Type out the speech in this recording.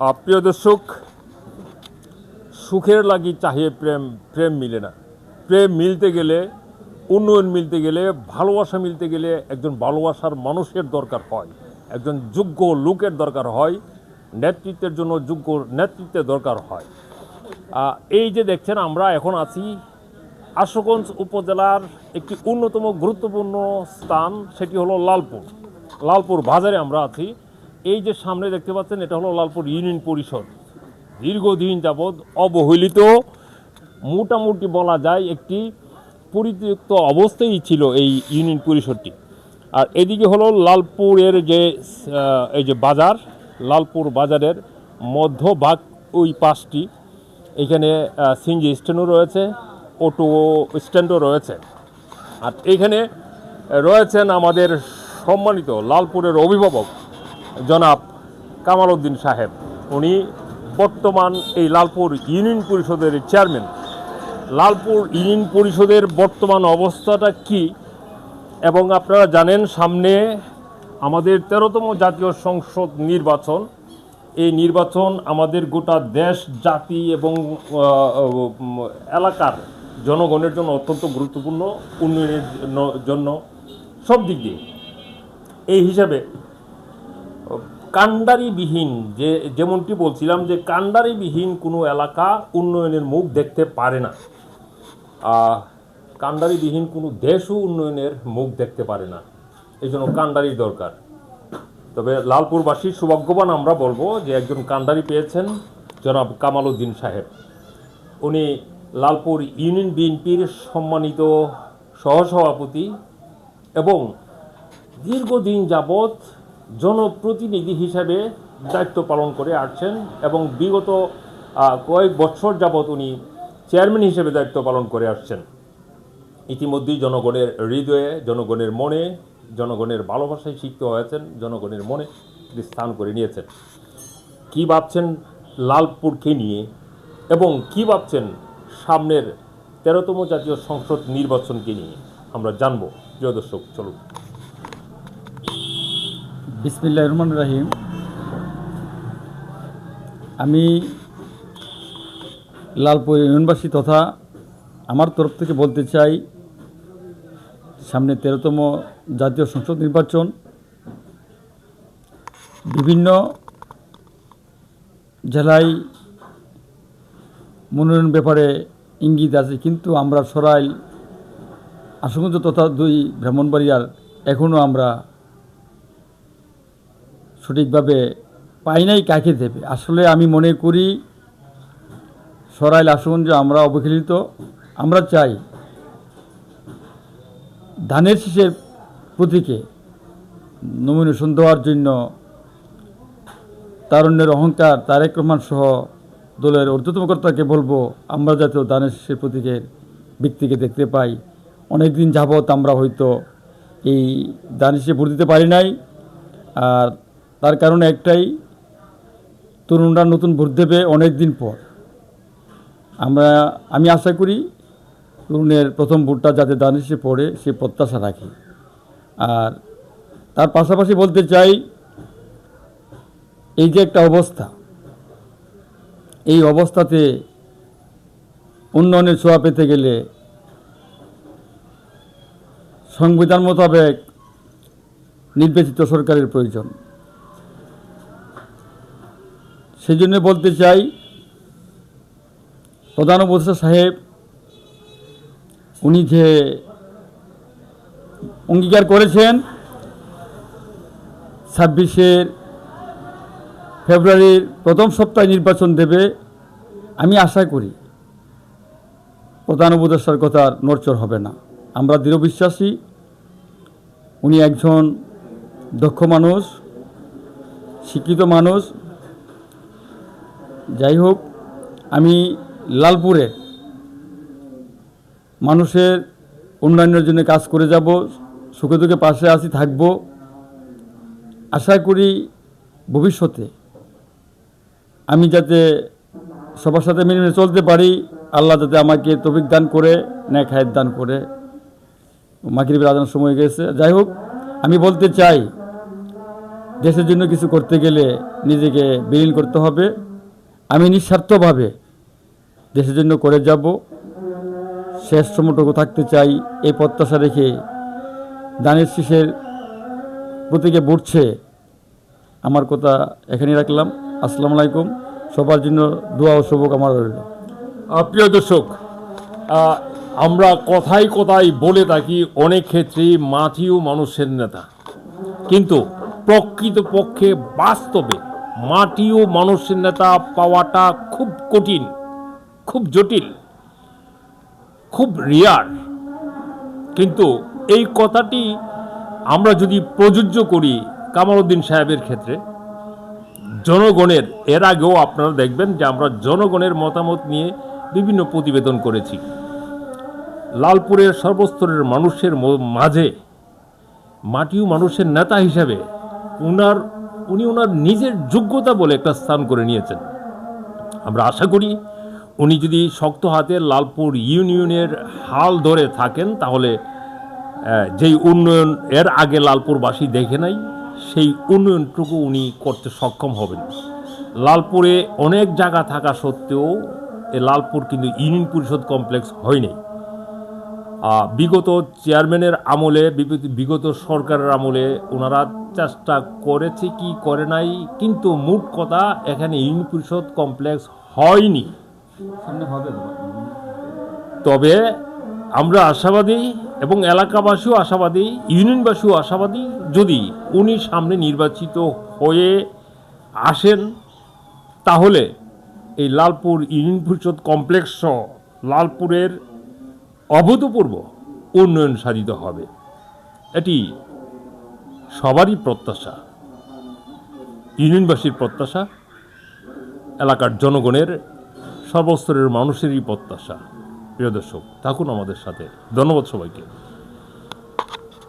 প্রিয় দর্শক, সুখের লাগি চাহিয়ে প্রেম প্রেম মিলে না। প্রেম মিলতে গেলে, উন্নয়ন মিলতে গেলে, ভালোবাসা মিলতে গেলে একজন ভালোবাসার মানুষের দরকার হয়। একজন যোগ্য লোকের দরকার হয়, নেতৃত্বের জন্য যোগ্য নেতৃত্বের দরকার হয়। এই যে দেখছেন, আমরা এখন আছি আশুগঞ্জ উপজেলার একটি অন্যতম গুরুত্বপূর্ণ স্থান, সেটি হলো লালপুর। লালপুর বাজারে আমরা আছি। এই যে সামনে দেখতে পাচ্ছেন, এটা হলো লালপুর ইউনিয়ন পরিষদ। দীর্ঘদিন যাবৎ অবহেলিত, মোটামুটি বলা যায় একটি পরিত্যক্ত অবস্থায় ছিল এই ইউনিয়ন পরিষদটি। আর এদিকে হলো লালপুরের যে এই যে বাজার, লালপুর বাজারের মধ্যভাগ ওই পাশটি। এখানে সিনজি স্ট্যান্ডও রয়েছে, অটো স্ট্যান্ডও রয়েছে। আর এখানে রয়েছেন আমাদের সম্মানিত লালপুরের অভিভাবক জনাব কামাল উদ্দিন সাহেব। উনি বর্তমান এই লালপুর ইউনিয়ন পরিষদের চেয়ারম্যান। লালপুর ইউনিয়ন পরিষদের বর্তমান অবস্থাটা কি? এবং আপনারা জানেন সামনে আমাদের তেরোতম জাতীয় সংসদ নির্বাচন। এই নির্বাচন আমাদের গোটা দেশ, জাতি এবং এলাকার জনগণের জন্য অত্যন্ত গুরুত্বপূর্ণ, উন্নয়নের জন্য- সব দিক দিয়ে। এই হিসাবে কাণ্ডারিবিহীন যে যেমনটি বলছিলাম যে কাণ্ডারিবিহীন কোনো এলাকা উন্নয়নের মুখ দেখতে পারে না। আহ, কাণ্ডারিবিহীন কোনো দেশও উন্নয়নের মুখ দেখতে পারে না। এই জন্য কাণ্ডারির দরকার। তবে লালপুরবাসী সৌভাগ্যবান আমরা বলব যে একজন কাণ্ডারি পেয়েছেন জনাব কামাল উদ্দিন সাহেব। উনি লালপুর ইউনিয়ন বিএনপির সম্মানিত সহসভাপতি এবং দীর্ঘদিন যাবৎ জনপ্রতিনিধি হিসাবে দায়িত্ব পালন করে আসছেন এবং বিগত কয়েক বছর যাবৎ উনি চেয়ারম্যান হিসেবে দায়িত্ব পালন করে আসছেন। ইতিমধ্যেই জনগণের হৃদয়ে, জনগণের মনে, জনগণের ভালোবাসায় সিক্ত হয়েছেন, জনগণের মনে তিনি স্থান করে নিয়েছেন। কি ভাবছেন লালপুরকে নিয়ে এবং কি ভাবছেন সামনের তেরোতম জাতীয় সংসদ নির্বাচনকে নিয়ে? আমরা জানব। প্রিয় দর্শক, চলুন। বিসমিল্লাহ রহমান রাহিম। আমি লালপুর ইউনিয়নবাসী তথা আমার তরফ থেকে বলতে চাই, সামনে তেরোতম জাতীয় সংসদ নির্বাচন, বিভিন্ন জেলায় মনোনয়ন ব্যাপারে ইঙ্গিত আছে, কিন্তু আমরা সরাইল, আশুগঞ্জ তথা দুই ব্রাহ্মণবাড়িয়ার এখনও আমরা সঠিকভাবে পাই নাই, কাকে দেবে? আসলে আমি মনে করি, সরাইল আসুন যে আমরা অবহেলিত। আমরা চাই ধানের শীষের প্রতীকে নমিনেশন দেওয়ার জন্য তারুণ্যের অহংকার, তারেক রহমান সহ দলের ঊর্ধ্বতম কর্তাকে বলব, আমরা যাতে ধানের শীষের প্রতীকের ব্যক্তিকে দেখতে পাই। অনেক দিন যাবৎ আমরা হয়তো এই ধানের শীষে ভোট দিতে পারি নাই। আর তার কারণে একটাই, তরুণরা নতুন ভোট দেবে অনেক দিন পর। আমরা, আমি আশা করি তরুণের প্রথম ভোটটা যাতে দানিশে পড়ে, সে প্রত্যাশা রাখি। আর তার পাশাপাশি বলতে চাই, এই যে একটা অবস্থা, এই অবস্থাতে উন্নয়নের ছোঁয়া পেতে গেলে সংবিধান মোতাবেক নির্বাচিত সরকারের প্রয়োজন। সেই জন্য বলতে চাই, প্রধান উপদেষ্টা সাহেব, উনি যে অঙ্গীকার করেছেন ছাব্বিশের ফেব্রুয়ারির প্রথম সপ্তাহে নির্বাচন দেবে, আমি আশা করি প্রধান উপদেষ্টার কথা নড়চড় হবে না। আমরা দৃঢ় বিশ্বাসী, উনি একজন দক্ষ মানুষ, শিক্ষিত মানুষ যাই হোক আমি লালপুরে মানুষের উন্নয়নের জন্য কাজ করে যাব, সুখে দুঃখে পাশে আসি থাকব। আশা করি ভবিষ্যতে আমি যাতে সবার সাথে মিলে মিলে চলতে পারি, আল্লাহ যাতে আমাকে তবিক দান করে, ন্যাক হায়াত দান করে। মাকির আদানোর সময় গেছে। যাই হোক আমি বলতে চাই, দেশের জন্য কিছু করতে গেলে নিজেকে বিলীন করতে হবে। আমি নিঃস্বার্থভাবে দেশের জন্য করে যাব। শেষ সময়টুকু থাকতে চাই এই প্রত্যাশা রেখে দানের শীষের প্রতীকে বুটছে আমার কথা এখানেই রাখলাম। আসসালামু আলাইকুম। সবার জন্য দোয়া ও শুভকামনা রইল। প্রিয় দর্শক আমরা কথাই কথাই বলে থাকি অনেক ক্ষেত্রেই মাটিও মানুষের নেতা। কিন্তু প্রকৃতপক্ষে বাস্তবে মাটিও মানুষের নেতা পাওয়াটা খুব কঠিন, খুব জটিল, খুব রিয়ার কিন্তু এই কথাটি আমরা যদি প্রযোজ্য করি কামালউদ্দিন সাহেবের ক্ষেত্রে, জনগণের, এর আগেও আপনারা দেখবেন যে আমরা জনগণের মতামত নিয়ে বিভিন্ন প্রতিবেদন করেছি। লালপুরের সর্বস্তরের মানুষের মাঝে মাটিও মানুষের নেতা হিসাবে উনার উনি ওনার নিজের যোগ্যতা বলে একটা স্থান করে নিয়েছেন। আমরা আশা করি উনি যদি শক্ত হাতে লালপুর ইউনিয়নের হাল ধরে থাকেন, তাহলে যেই উন্নয়ন এর আগে লালপুরবাসী দেখে নাই, সেই উন্নয়নটুকু উনি করতে সক্ষম হবেন। লালপুরে অনেক জায়গা থাকা সত্ত্বেও এ লালপুর কিন্তু ইউনিয়ন পরিষদ কমপ্লেক্স হয়নি। বিগত চেয়ারম্যানের আমলে বিগত- সরকারের আমলে ওনারা চেষ্টা করেছে কি করে নাই কিন্তু মোট কথা এখানে ইউনিয়ন পরিষদ কমপ্লেক্স হয়নি। তবে আমরা আশাবাদী এবং এলাকাবাসীও আশাবাদী ইউনিয়নবাসীও আশাবাদী যদি উনি সামনে নির্বাচিত হয়ে আসেন তাহলে এই লালপুর ইউনিয়ন পরিষদ কমপ্লেক্স সহ লালপুরের অভূতপূর্ব উন্নয়ন সাধিত হবে। এটি সবারই প্রত্যাশা, ইউনিয়নবাসীর প্রত্যাশা, এলাকার জনগণের সর্বস্তরের মানুষেরই প্রত্যাশা। প্রিয় দর্শক, থাকুন আমাদের সাথে। ধন্যবাদ সবাইকে।